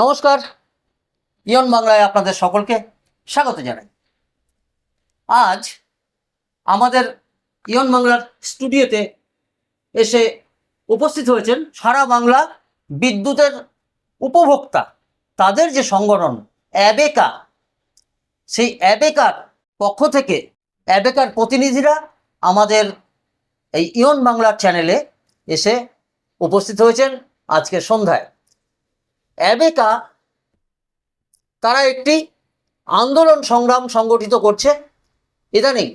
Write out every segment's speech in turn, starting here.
নমস্কার। ইয়ন বাংলায় আপনাদের সকলকে স্বাগত জানাই। আজ আমাদের ইয়ন বাংলার স্টুডিওতে এসে উপস্থিত হয়েছেন সারা বাংলা বিদ্যুতের উপভোক্তা, তাদের যে সংগঠন, অ্যাবেকা। সেই অ্যাবেকার পক্ষ থেকে, অ্যাবেকার প্রতিনিধিরা আমাদের এই ইয়ন বাংলার চ্যানেলে এসে উপস্থিত হয়েছেন আজকে সন্ধ্যায়। অ্যাবেকা তারা একটি আন্দোলন সংগ্রাম সংগঠিত করছে। ইদানিং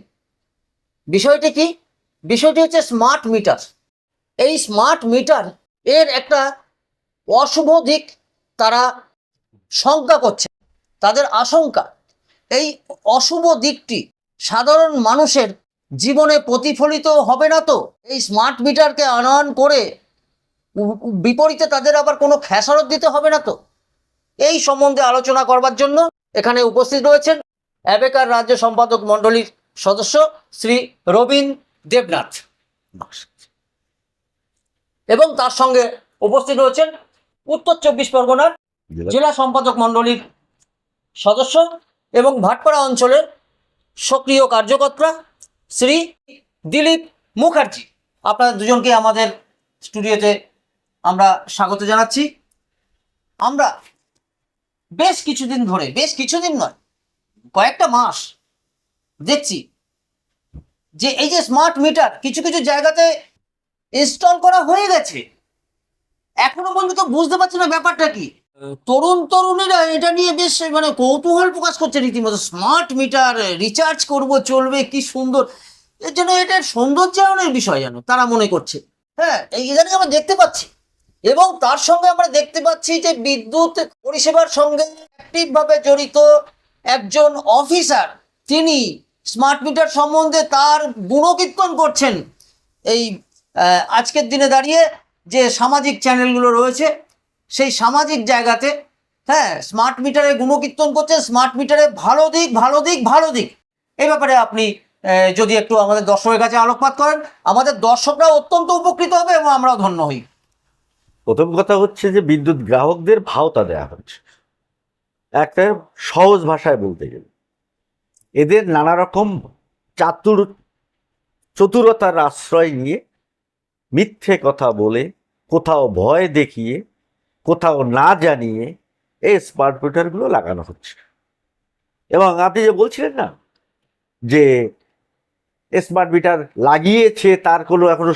বিষয়টি কি? বিষয়টি হচ্ছে স্মার্ট মিটার এই স্মার্ট মিটার এর একটা অশুভ দিক তারা শঙ্কা করছে, তাদের আশঙ্কা। এই অশুভ দিকটি সাধারণ মানুষের জীবনে প্রতিফলিত হবে না তো? এই স্মার্ট মিটারকে আনয়ন করে বিপরীতে তাদের আবার কোনো খেসারত দিতে হবে না তো? এই সম্বন্ধে আলোচনা করবার জন্য এখানে উপস্থিত রয়েছেন অ্যাবেকার রাজ্য সম্পাদক মণ্ডলীর সদস্য শ্রী রবীন দেবনাথ। এবং তার সঙ্গে উপস্থিত রয়েছেন উত্তর চব্বিশ পরগনার জেলা সম্পাদক মণ্ডলীর সদস্য এবং ভাটপাড়া অঞ্চলের সক্রিয় কার্যকর্তা শ্রী দিলীপ মুখার্জি। আপনাদের দুজনকে আমাদের স্টুডিওতে আমরা স্বাগত জানাচ্ছি। আমরা বেশ কিছুদিন ধরে, বেশ কিছুদিন নয়, কয়েকটা মাস দেখছি যে এই যে স্মার্ট মিটার কিছু কিছু জায়গাতে ইনস্টল করা হয়ে গেছে। এখনও পর্যন্ত বুঝতে পারছি না ব্যাপারটা কি। তরুণ তরুণীরা এটা নিয়ে বেশ মানে কৌতূহল প্রকাশ করছে রীতিমতো। স্মার্ট মিটার রিচার্জ করব, চলবে, কি সুন্দর। এর জন্য এটা সৌন্দর্যায়নের বিষয় যেন তারা মনে করছে। হ্যাঁ এই ইদানিং আমরা দেখতে পাচ্ছি এবং তার সঙ্গে আমরা দেখতে পাচ্ছি যে বিদ্যুৎ পরিষেবার সঙ্গে অ্যাক্টিভভাবে জড়িত একজন অফিসার তিনি স্মার্ট মিটার সম্বন্ধে তার গুণকীর্তন করছেন। এই আজকের দিনে দাঁড়িয়ে যে সামাজিক চ্যানেলগুলো রয়েছে, সেই সামাজিক জায়গাতে হ্যাঁ স্মার্ট মিটারে গুণকীর্তন করছেন স্মার্ট মিটারে ভালো দিক ভালো দিক ভালো দিক। এই ব্যাপারে আপনি যদি একটু আমাদের দর্শকের কাছে আলোকপাত করেন, আমাদের দর্শকরা অত্যন্ত উপকৃত হবে এবং আমরাও ধন্য হই। প্রথম কথা হচ্ছে যে বিদ্যুৎ গ্রাহকদের ভাওতা দেওয়া হচ্ছে। একটা সহজ ভাষায় বলতে গেলে, এদের নানা রকম চাতুর, চতুরতার আশ্রয় নিয়ে মিথ্যে কথা বলে, কোথাও ভয় দেখিয়ে, কোথাও না জানিয়ে এই স্মার্ট মিটারগুলো লাগানো হচ্ছে। এবং আপনি যে বলছিলেন না যে স্মার্ট মিটার লাগিয়েছে, তার কোনো এখনও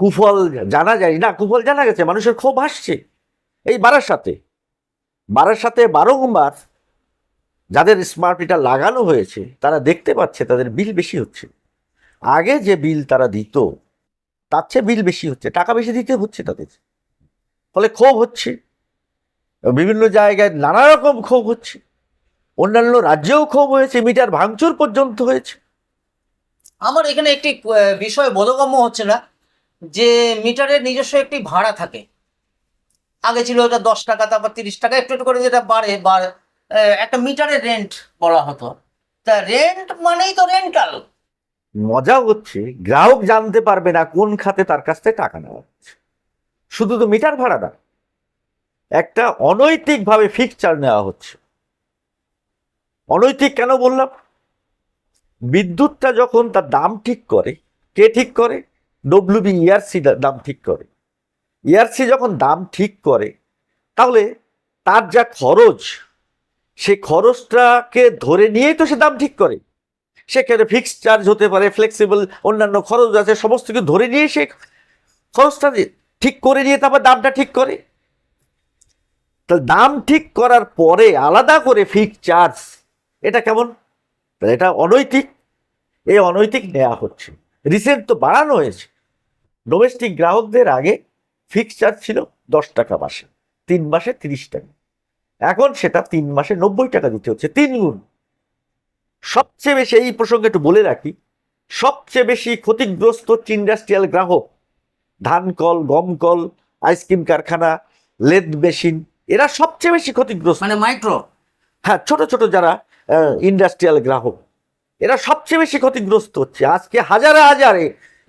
কুফল জানা যায়, না, কুফল জানা গেছে, মানুষের ক্ষোভ আসছে। এই বারার সাথে বারার সাথে বারংবার যাদের স্মার্ট মিটার লাগানো হয়েছে, তারা দেখতে পাচ্ছে, তাদের বিল বেশি হচ্ছে। আগে যে বিল তারা দিত, তার চেয়ে বিল বেশি হচ্ছে, টাকা বেশি দিতে হচ্ছে তাদের। ফলে ক্ষোভ হচ্ছে, বিভিন্ন জায়গায় নানা রকম ক্ষোভ হচ্ছে। অন্যান্য রাজ্যেও ক্ষোভ হয়েছে, মিটার ভাঙচুর পর্যন্ত হয়েছে। আমার এখানে একটি বিষয়, বোধগম্য হচ্ছে না। যে মিটারের নিজস্ব একটি ভাড়া থাকে। আগে ছিল ওটা দশ টাকা তারপর তিরিশ টাকা একটু একটু করে যেটা বাড়ে আহ, একটা মিটারের রেন্ট বলা হতো। তা রেন্ট মানেই তো রেন্টাল মজা হচ্ছে গ্রাহক জানতে পারবে না কোন খাতে তার কাছ থেকে টাকা নেওয়া হচ্ছে। শুধু তো মিটার ভাড়া না একটা অনৈতিকভাবে ফিক্সচার নেওয়া হচ্ছে। অনৈতিক কেন বললাম? বিদ্যুৎটা যখন তার দাম ঠিক করে কে ঠিক করে? ডব্লিউবি ইআরসি দাম ঠিক করে। ইআরসি যখন দাম ঠিক করে, তাহলে তার যা খরচ, সে খরচটাকে ধরে নিয়েই তো সে দাম ঠিক করে। সেখানে ফিক্সড চার্জ হতে পারে ফ্লেক্সিবল অন্যান্য খরচ আছে, সমস্ত কিছু ধরে নিয়ে সে খরচটা ঠিক করে নিয়ে তারপর দামটা ঠিক করে। তাহলে দাম ঠিক করার পরে আলাদা করে ফিক্সড চার্জ এটা কেমন? তাহলে এটা অনৈতিক। এই অনৈতিক নেওয়া হচ্ছে। রিসেন্ট তো বাড়ানো হয়েছে। ডোমেস্টিক গ্রাহকদের আগে ফিক্সড চার্জ ছিল দশ টাকা মাসে তিন মাসে তিরিশ টাকা। এখন সেটা তিন মাসে নব্বই টাকা দিতে হচ্ছে তিন গুণ। সবচেয়ে বেশি এই প্রসঙ্গে একটু বলে রাখি সবচেয়ে বেশি ক্ষতিগ্রস্ত হচ্ছে ইন্ডাস্ট্রিয়াল গ্রাহক ধান কল গম কল আইসক্রিম কারখানা লেদ মেশিন এরা সবচেয়ে বেশি ক্ষতিগ্রস্ত। মানে মাইক্রো হ্যাঁ ছোট ছোট যারা ইন্ডাস্ট্রিয়াল গ্রাহক এরা সবচেয়ে বেশি ক্ষতিগ্রস্ত হচ্ছে। আজকে হাজারে হাজারে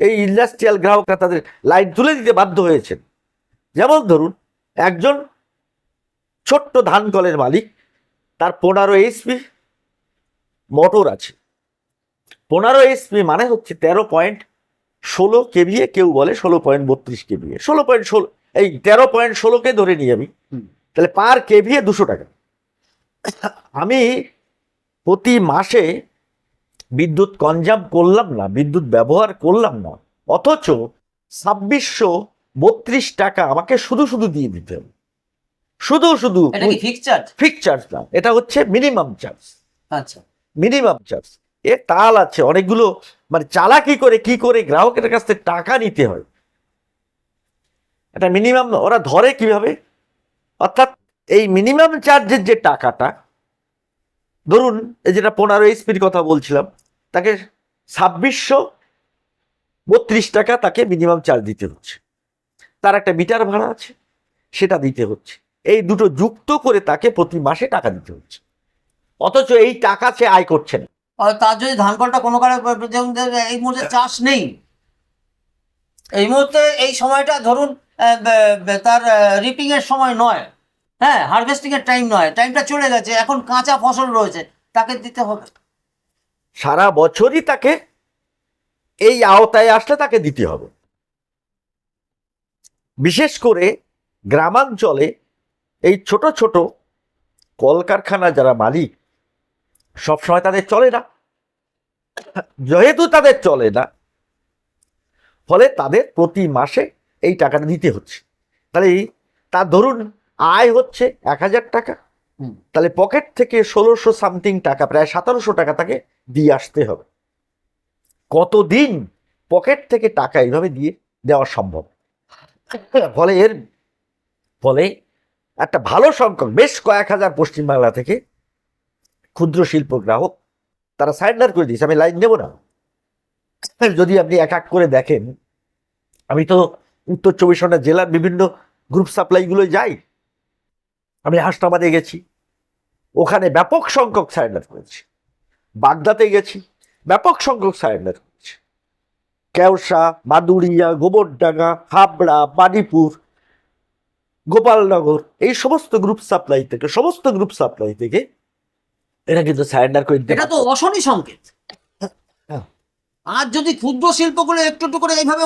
এই ইন্ডাস্ট্রিয়াল গ্রাহকরা তাদের লাইন তুলে দিতে বাধ্য হয়েছেন। যেমন ধরুন একজন ছোট্ট ধান কলের মালিক তার পনেরো এইচপি মোটর আছে। পনেরো এইচপি মানে হচ্ছে তেরো পয়েন্ট ষোলো কেভিএ কেউ বলে ষোলো পয়েন্ট বত্রিশ কেভিএ ষোলো পয়েন্ট ষোলো এই তেরো পয়েন্ট ষোলোকে ধরে নিই আমি তাহলে পার কেভিএ দুশো টাকা। আমি প্রতি মাসে বিদ্যুৎ কনজাম করলাম না বিদ্যুৎ ব্যবহার করলাম না। অথচ ছাব্বিশশো বত্রিশ টাকা আমাকে শুধু শুধু দিয়ে দিতে হবে। শুধু শুধু ফিক্স চার্জ না এটা হচ্ছে মিনিমাম চার্জ আচ্ছা। মিনিমাম চার্জ এর তাল আছে অনেকগুলো মানে চালাকি করে কি করে গ্রাহকের কাছ থেকে টাকা নিতে হয়। এটা মিনিমাম ওরা ধরে কীভাবে? অর্থাৎ এই মিনিমাম চার্জের যে টাকাটা ধরুন এই যেটা পনেরো এইচপির কথা বলছিলাম তাকে ছাব্বিশশো বত্রিশ টাকা তাকে মিনিমাম চার্জ দিতে হচ্ছে। তার একটা মিটার ভাড়া আছে সেটা দিতে হচ্ছে। এই দুটো যুক্ত করে তাকে প্রতি মাসে টাকা দিতে হচ্ছে। অথচ এই টাকা সে আয় করছে না। আর তার যদি ধান কলটা কোনো কারণে এই মুহূর্তে চাষ নেই এই মুহূর্তে এই সময়টা ধরুন তার রিপিং এর সময় নয়। হ্যাঁ হারভেস্টিং এর টাইম নয়। টাইমটা চলে গেছে এখন কাঁচা ফসল রয়েছে তাকে দিতে হবে। সারা বছরই তাকে এই আওতায় আসলে তাকে দিতে হবে। বিশেষ করে গ্রামাঞ্চলে এই ছোট ছোট কলকারখানা যারা মালিক, সবসময় তাদের চলে না। যেহেতু তাদের চলে না, ফলে তাদের প্রতি মাসে এই টাকাটা দিতে হচ্ছে। তাহলে তার ধরুন আয় হচ্ছে এক হাজার টাকা। তাহলে পকেট থেকে ষোলোশো সামথিং টাকা, প্রায় সতেরোশো টাকা তাকে দিয়ে আসতে হবে। কতদিন পকেট থেকে টাকা এইভাবে দিয়ে দেওয়া সম্ভব? ফলে এর ফলে একটা ভালো সংখ্যক, বেশ কয়েক হাজার পশ্চিমবাংলা থেকে ক্ষুদ্র শিল্প গ্রাহক তারা সারেন্ডার করে দিয়েছে। আমি লাইন নেব না। যদি আপনি এক এক করে দেখেন, আমি তো উত্তর চব্বিশ পরগনা জেলার বিভিন্ন গ্রুপ সাপ্লাইগুলো যাই। আমি হাসনাবাদে গেছি ওখানে ব্যাপক সংখ্যক সারেন্ডার করেছি বাগদাতে গেছি ব্যাপক সংখ্যক সারেন্ডার করেছি কেওসা মাদুরিয়া গোবরডাঙ্গা হাবড়া বানিপুর গোপালনগর এই সমস্ত গ্রুপ সাপ্লাই থেকে সমস্ত গ্রুপ সাপ্লাই থেকে এরা কিন্তু সারেন্ডার করে এটা তো অশনি সংকেত। আর যদি ক্ষুদ্র শিল্পগুলো একটু একটু করে এইভাবে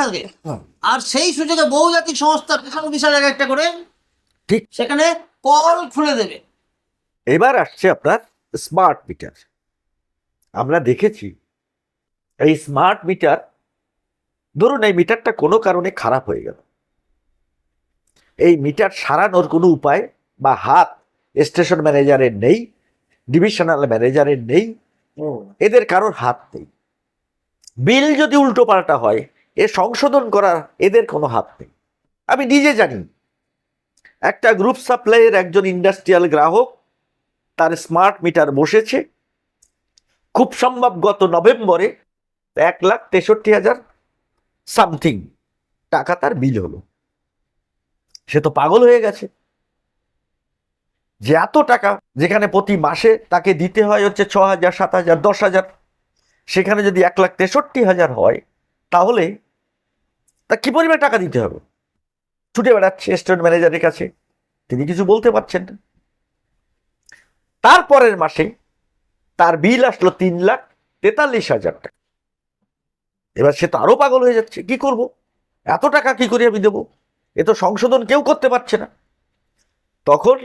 থাকে হ্যাঁ। আর সেই সুযোগে বহুজাতিক সংস্থা বিশাল বিশাল এক একটা করে ঠিক। সেখানে কল খুলে দেবে। এবার আসছে আপনার স্মার্ট মিটার আমরা দেখেছি এই স্মার্ট মিটার ধরুন এই মিটারটা কোনো কারণে খারাপ হয়ে গেল। এই মিটার সারানোর কোনো উপায় বা হাত স্টেশন ম্যানেজারের নেই ডিভিশনাল ম্যানেজারের নেই এদের কারোর হাত নেই। বিল যদি উল্টো পাল্টা হয় এ সংশোধন করার এদের কোনো হাত নেই। আমি নিজে জানি একটা গ্রুপ সাপ্লাইয়ের একজন ইন্ডাস্ট্রিয়াল গ্রাহক তার স্মার্ট মিটার বসেছে। খুব সম্ভব গত নভেম্বরে এক লাখ তেষট্টি হাজার সামথিং টাকা তার বিল হলো। সে তো পাগল হয়ে গেছে। যে এত টাকা যেখানে প্রতি মাসে তাকে দিতে হয় হচ্ছে ছ হাজার, সাত হাজার, দশ হাজার, সেখানে যদি এক লাখ তেষট্টি হাজার হয়, তাহলে তা কি পরিমাণ টাকা দিতে হবে? ছুটে বেড়াচ্ছে স্টেট ম্যানেজারের কাছে। তিনি কিছু বলতে পারছেন না। তারপরের মাসে তার বিল আসলো তিন লাখ তেতাল্লিশ হাজার টাকা। এবার সে তো আরও পাগল হয়ে যাচ্ছে, কি করব? এত টাকা কি করে আমি দেবো? এ তো সংশোধন কেউ করতে পারছে না। তখন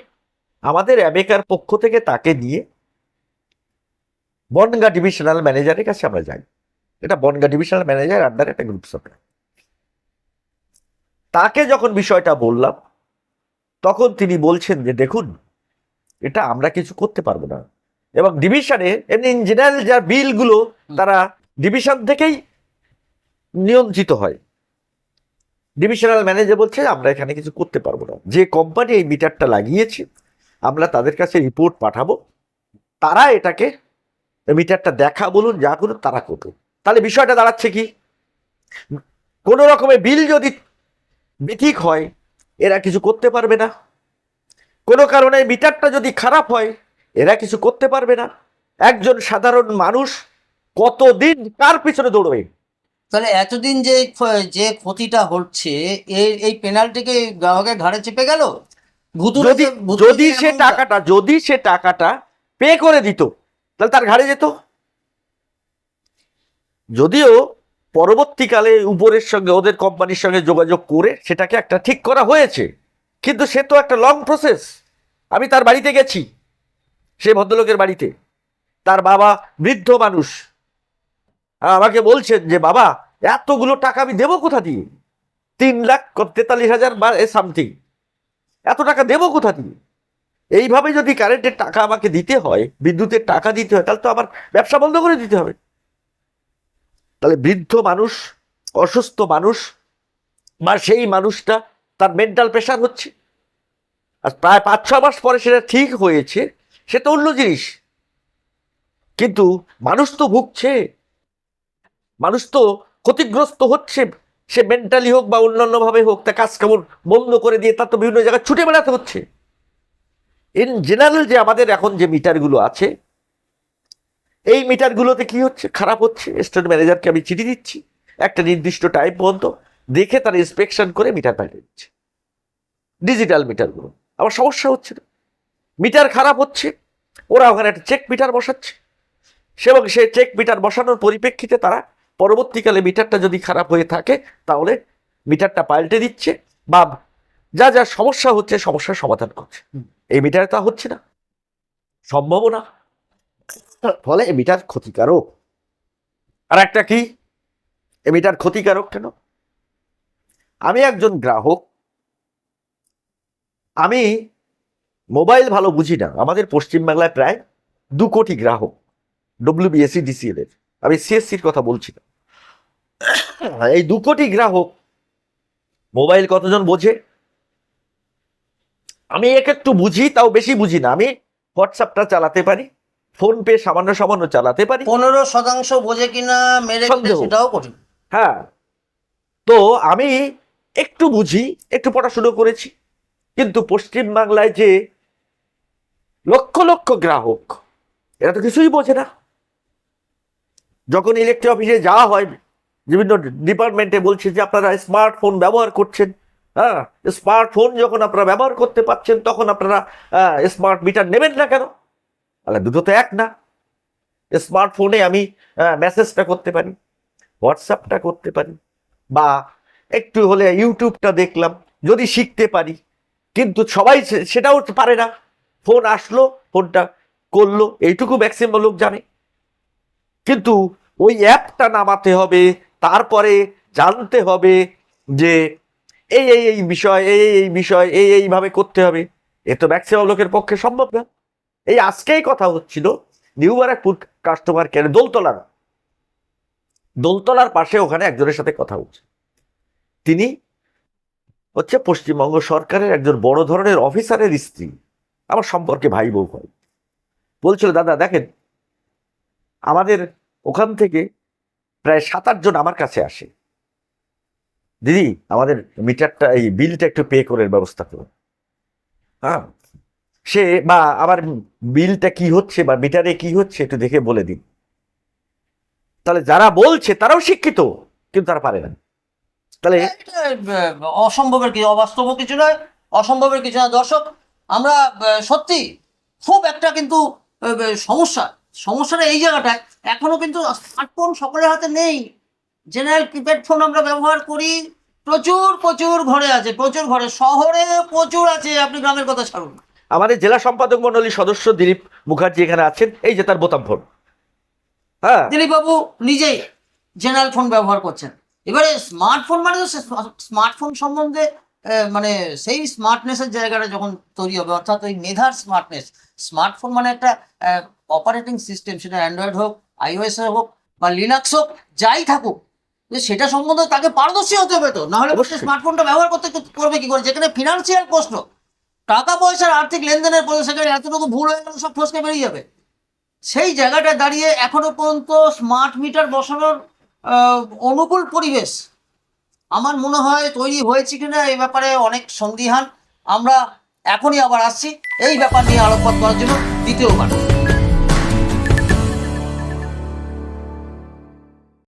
আমাদের অ্যাবেকার পক্ষ থেকে তাকে নিয়ে বনগা ডিভিশনাল ম্যানেজারের কাছে আমরা যাই। এটা বনগা ডিভিশনাল ম্যানেজার আন্ডার একটা গ্রুপ সাপ্লাই তাকে যখন বিষয়টা বললাম তখন তিনি বলছেন যে দেখুন এটা আমরা কিছু করতে পারব না। এবং ডিভিশনে এমনি ইন জেনারেল যা বিলগুলো তারা ডিভিশন থেকেই নিয়ন্ত্রিত হয়। ডিভিশনাল ম্যানেজার বলছে আমরা এখানে কিছু করতে পারব না। যে কোম্পানি এই মিটারটা লাগিয়েছে আমরা তাদের কাছে রিপোর্ট পাঠাবো। তারা এটাকে মিটারটা দেখা বলুন যা করুন তারা করুন তাহলে বিষয়টা দাঁড়াচ্ছে কি? কোনো রকমের বিল যদি বেঠিক হয় এরা কিছু করতে পারবে না। কোনো কারণে মিটারটা যদি খারাপ হয় এরা কিছু করতে পারবে না। একজন সাধারণ মানুষ কতদিন কার পিছনে দৌড়বে? তাহলে এতদিন যে যে ক্ষতিটা হচ্ছে এই এই পেনাল্টিকে গ্রাহকের ঘাড়ে চেপে গেল? যদি যদি সে টাকাটা যদি সে টাকাটা পে করে দিত তাহলে তার ঘাড়ে যেত। যদিও পরবর্তীকালে উপরের সঙ্গে, ওদের কোম্পানির সঙ্গে যোগাযোগ করে সেটাকে একটা ঠিক করা হয়েছে। কিন্তু সে তো একটা লং প্রসেস আমি তার বাড়িতে গেছি, সে ভদ্রলোকের বাড়িতে। তার বাবা বৃদ্ধ মানুষ। আমাকে বলছেন যে, বাবা, এতগুলো টাকা আমি দেবো কোথা দিয়ে? তিন লাখ তেতাল্লিশ হাজার বা এ সামথিং এত টাকা দেবো কোথা দিয়ে? এইভাবে যদি কারেন্টের টাকা আমাকে দিতে হয়, বিদ্যুতের টাকা দিতে হয়, তাহলে তো আমার ব্যবসা বন্ধ করে দিতে হবে। তাহলে বৃদ্ধ মানুষ, অসুস্থ মানুষ, বা সেই মানুষটা তার মেন্টাল প্রেশার হচ্ছে। আর প্রায় পাঁচ ছ মাস পরে সেটা ঠিক হয়েছে সেটা অন্য জিনিস। কিন্তু মানুষ তো ভুগছে, মানুষ তো ক্ষতিগ্রস্ত হচ্ছে, সে মেন্টালি হোক বা অন্যান্যভাবে হোক তা কাজ কেমন বন্ধ করে দিয়ে তার তো বিভিন্ন জায়গায় ছুটে বেড়াতে হচ্ছে। ইন জেনারেল যে আমাদের এখন যে মিটারগুলো আছে এই মিটারগুলোতে কি হচ্ছে? খারাপ হচ্ছে। স্টেট ম্যানেজারকে আমি চিঠি দিচ্ছি। একটা নির্দিষ্ট টাইম পর্যন্ত দেখে তার ইন্সপেকশন করে মিটার পাল্টে দিচ্ছে। ডিজিটাল মিটারগুলো। আবার সমস্যা হচ্ছে না। মিটার খারাপ হচ্ছে। ওরা ওখানে একটা চেক মিটার বসাচ্ছে। এবং সে চেক মিটার বসানোর পরিপ্রেক্ষিতে তারা পরবর্তীকালে মিটারটা যদি খারাপ হয়ে থাকে, তাহলে মিটারটা পাল্টে দিচ্ছে বা যা যা সমস্যা হচ্ছে, সমস্যার সমাধান করছে। এই মিটারে তা হচ্ছে না। সম্ভব না। ফলে এমিটার ক্ষতিকারক। আর একটা কি? এমিটার ক্ষতিকারক কেন? আমি একজন গ্রাহক। আমি মোবাইল ভালো বুঝি না। আমাদের পশ্চিমবাংলায় প্রায় দু কোটি গ্রাহক ডব্লিউবিএসসি ডিসিএল এর। আমি সিএসসির কথা বলছি না। এই দু কোটি গ্রাহক মোবাইল কতজন বোঝে? আমি এক একটু বুঝি, তাও বেশি বুঝি না। আমি হোয়াটসঅ্যাপটা চালাতে পারি। ফোন পে সামান্য সামান্য চালাতে পারি। পনেরো শতাংশ বোঝে কিনা মেরে সেটাও কঠিন। হ্যাঁ। তো আমি একটু বুঝি একটু পড়াশুনো করেছি। কিন্তু পশ্চিমবাংলায় যে লক্ষ লক্ষ গ্রাহক এরা তো কিছুই বোঝে না। যখন ইলেকট্রিক অফিসে যাওয়া হয় বিভিন্ন ডিপার্টমেন্টে বলছে যে আপনারা স্মার্টফোন ব্যবহার করছেন। হ্যাঁ স্মার্টফোন যখন আপনারা ব্যবহার করতে পারছেন তখন আপনারা স্মার্ট মিটার নেবেন না কেন? তাহলে দুটো তো এক না। স্মার্টফোনে আমি মেসেজটা করতে পারি হোয়াটসঅ্যাপটা করতে পারি, বা একটু হলে ইউটিউবটা দেখলাম, যদি শিখতে পারি। কিন্তু সবাই সেটাও পারে না। ফোন আসলো ফোনটা করল, এইটুকু ম্যাক্সিমাম লোক জানে। কিন্তু ওই অ্যাপটা নামাতে হবে, তারপরে জানতে হবে যে এই এই এই বিষয়, এই এই বিষয়, এই, এইভাবে করতে হবে। এ তো ম্যাক্সিমাম লোকের পক্ষে সম্ভব না। এই আজকেই কথা হচ্ছিল নিউ ব্যারাকপুর কাস্টমার কেয়ার দোলতলার দোলতলার পাশে ওখানে একজনের সাথে কথা হচ্ছে। তিনি হচ্ছে পশ্চিমবঙ্গ সরকারের একজন বড় ধরনের অফিসারের স্ত্রী, আমার সম্পর্কে ভাই বউ হয়। বলছিল, দাদা, দেখেন, আমাদের ওখান থেকে প্রায় সাত আটজন আমার কাছে আসে। দিদি, আমাদের মিটারটা, এই বিলটা একটু পে করার ব্যবস্থা করুন। হ্যাঁ সে বা আমার বিলটা কি হচ্ছে বা মিটারে কি হচ্ছে একটু দেখে বলে দিন। তাহলে যারা বলছে তারাও শিক্ষিত, কিন্তু তারা পারে না। তাহলে অসম্ভবের কিছু, অবাস্তব কিছু নয়, অসম্ভবের কিছু না। দর্শক, আমরা সত্যি খুব একটা কিন্তু সমস্যা, সমস্যাটা এই জায়গাটায়, এখনও কিন্তু স্মার্টফোন সকলের হাতে নেই। জেনারেল কিপ্যাড ফোন আমরা ব্যবহার করি, প্রচুর প্রচুর ঘরে আছে, প্রচুর ঘরে, শহরে প্রচুর আছে, আপনি গ্রামের কথা ছাড়ুন। আমাদের জেলা সম্পাদক মন্ডলীর সদস্য দিলীপ মুখার্জি এখানে আছেন। এই যে তার বোতাম ফোন। হ্যাঁ। দিলীপবাবু নিজেই জেনারেল ফোন ব্যবহার করছেন। এবারে স্মার্টফোন মানে তো স্মার্টফোন সম্বন্ধে মানে সেই স্মার্টনেসের জায়গাটা যখন তৈরি হবে অর্থাৎ ওই মেধার স্মার্টনেস স্মার্টফোন মানে একটা অপারেটিং সিস্টেম সেটা অ্যান্ড্রয়েড হোক আইওএস হোক বা লিনাক্স হোক যাই থাকুক সেটা সম্বন্ধে তাকে পারদর্শী হতে হবে তো। নাহলে অবশ্যই। স্মার্টফোনটা ব্যবহার করতে করবে কি করে? যেখানে ফিনান্সিয়াল প্রশ্ন টাকা পয়সার আর্থিক লেনদেনের প্রশ্ন সেখানে এতটুকু ভুল হয়ে গেল, সব ফসকে বেরিয়ে যাবে। সেই জায়গাটা দাঁড়িয়ে এখনও পর্যন্ত স্মার্ট মিটার বসানোর অনুকূল পরিবেশ আমার মনে হয় তৈরি হয়েছে কিনা এই ব্যাপারে অনেক সন্দিহান। আমরা এখনই আবার আসছি। এই ব্যাপার নিয়ে আলোকপাত করার জন্য দ্বিতীয়বার